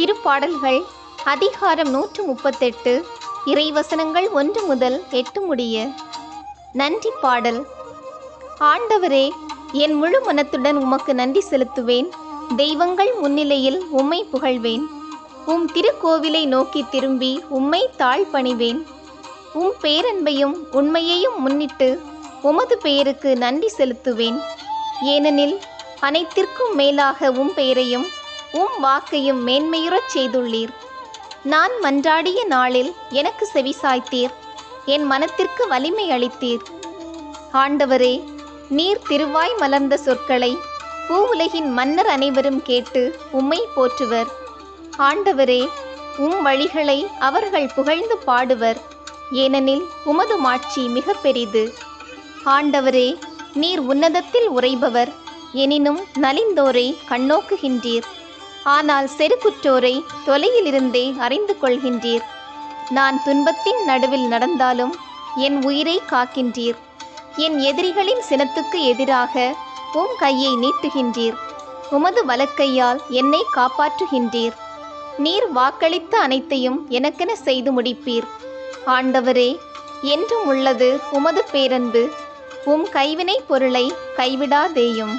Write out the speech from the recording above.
திருப்பாடல்கள் அதிகாரம் நூற்று முப்பத்தெட்டு இறைவசனங்கள் ஒன்று முதல் எட்டு முடிய. நன்றி பாடல். ஆண்டவரே என் முழு மனத்துடன் உமக்கு நன்றி செலுத்துவேன். தெய்வங்கள் முன்னிலையில் உம்மை புகழ்வேன். உம் திருக்கோவிலை நோக்கி திரும்பி உம்மை தாழ்பணிவேன் உம் பேரன்பையும் உண்மையையும் முன்னிட்டு உமது பெயருக்கு நன்றி செலுத்துவேன். ஏனெனில் அனைத்திற்கும் மேலாக உம் பெயரையும் உம் வாக்கையும் மேன்மையுறச் செய்துள்ளீர். நான் மன்றாடிய நாளில் எனக்கு செவிசாய்த்தீர் என் மனத்திற்கு வலிமை அளித்தீர். ஆண்டவரே நீர் திருவாய் மலர்ந்த சொற்களை பூவுலகின் மன்னர் அனைவரும் கேட்டு உம்மை போற்றுவர். ஆண்டவரே உம் வழிகளை அவர்கள் புகழ்ந்து பாடுவர். ஏனெனில் உமது மாட்சி மிக பெரிது. ஆண்டவரே நீர் உன்னதத்தில் உறைபவர். எனினும் நலிந்தோரை கண்ணோக்குகின்றீர். ஆனால் செருக்குற்றோரை தொலையிலிருந்தே அறிந்து கொள்கின்றீர். நான் துன்பத்தின் நடுவில் நடந்தாலும் என் உயிரை காக்கின்றீர். என் எதிரிகளின் சினத்துக்கு எதிராக உம் கையை நீட்டுகின்றீர். உமது வலக்கையால் என்னை காப்பாற்றுகின்றீர். நீர் வாக்களித்த அனைத்தையும் எனக்கென செய்து முடிப்பீர். ஆண்டவரே என்றும் உள்ளது உமது பேரன்பு. உம் கைவினை பொருளை கைவிடாதேயும்.